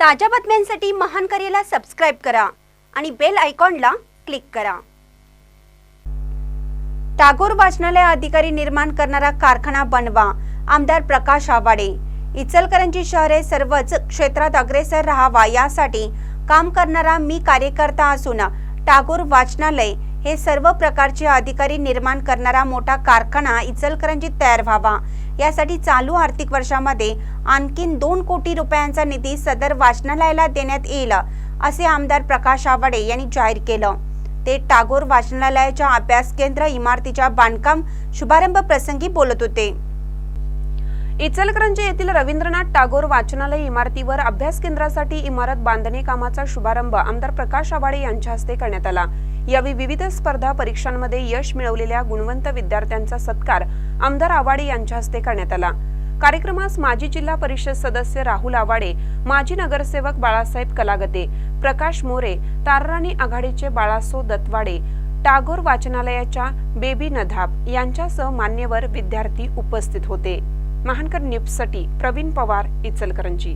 ताज्या बातम्यांसाठी महान करेला सबस्क्राईब करा आणि बेल आयकॉनला क्लिक करा. टागोर वाचनालय अधिकारी निर्माण करणारा कारखाना बनवा आमदार प्रकाश आवाडे. इचलकरंजी शहरे सर्वच क्षेत्रात अग्रेसर राहावा यासाठी काम करणारा मी कार्यकर्ता असून टागोर वाचनालय हे सर्व प्रकारचे अधिकारी निर्माण करणारा मोठा कारखाना इचलकरंजीत तयार व्हावा. यासाठी चालू आर्थिक वर्षामध्ये आणखीन दोन कोटी रुपयांचा निधी सदर वाचनालयाला देण्यात येईल असे आमदार प्रकाश आवाडे यांनी जाहीर केलं. ते टागोर वाचनालयाच्या अभ्यास केंद्र इमारतीच्या बांधकाम शुभारंभ प्रसंगी बोलत होते. इचलकरंजी येथील रवींद्रनाथ टागोर वाचनालय इमारतीवर अभ्यास केंद्रासाठी इमारत बांधणी कामाचा शुभारंभ आमदार प्रकाश आवाडे यांच्या हस्ते करण्यात आला. यावेळी विविध स्पर्धा परीक्षांमध्ये यश मिळवलेल्या गुणवंत विद्यार्थ्यांचा सत्कार आमदार आवाडे यांच्या हस्ते करण्यात आला. कार्यक्रमास माजी जिल्हा परिषद सदस्य राहुल आवाडे माजी नगरसेवक बाळासाहेब कलागते प्रकाश मोरे तारराणी आघाडीचे बाळासो दत्वाडे टागोर वाचनालयाच्या बेबी नधाब यांच्यासह मान्यवर विद्यार्थी उपस्थित होते. महानकर न्यूजसाठी प्रवीण पवार इचलकरंजी.